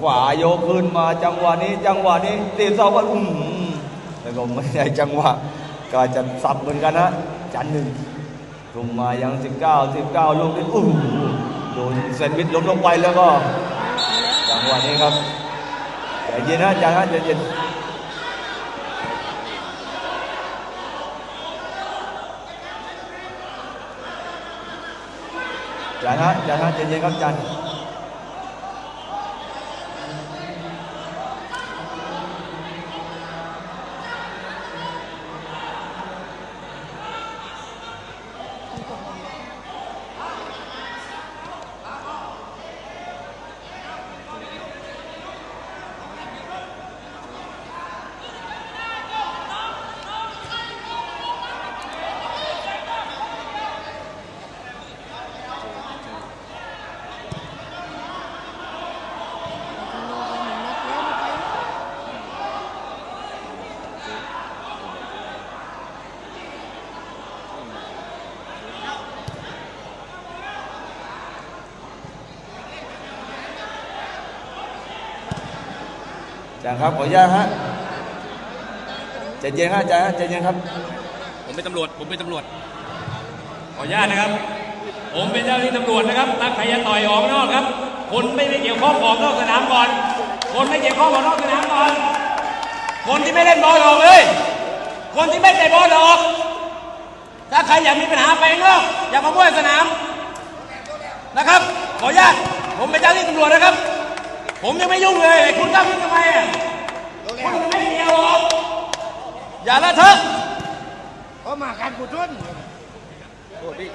ขวาโยกขึ้นมาจังหวะนี้ จังหวะนี้ตีเสาก็อืมแล้วก็ไม่ได้จังหวะก็จะสับเหมือนกันนะจันหนึ่งลงมายัง 19 19ลงนี้อู้หูโดนเซนวิทล้มลงไปแล้วก็จังหวะนี้ครับใจเย็นนะอาจารย์ฮะใจเย็นอาจาฮะอาจาฮะใจเย็นครับอาจา จารย์ครับขออนุญาตฮะใจเย็นครับอาจารย์ฮะใจเย็นครับ ผมเป็นตำรวจ ผมเป็นตำรวจ ขออนุญาตนะครับ ผมเป็นเจ้าหน้าที่ตำรวจนะครับถ้าใครจะต่อยออกนอกครับ คนไม่ได้เกี่ยวข้องออกนอกสนามก่อน คนไม่เกี่ยวข้องออกนอกสนามก่อน คนที่ไม่เล่นบอลออกเลย คนที่ไม่เตะบอลออก ถ้าใครอยากมีปัญหาไปนอกอย่ามาบ้วยสนามนะครับ ขออนุญาต ผมเป็นเจ้าหน้าที่ตำรวจนะครับ ผมยังไม่ยุ่งเลย คุณกล้ายุ่งทำไมอะคุณไม่เกี่ยวหรอกอย่าละเถอะเพราะมาการกุศลโทษพี่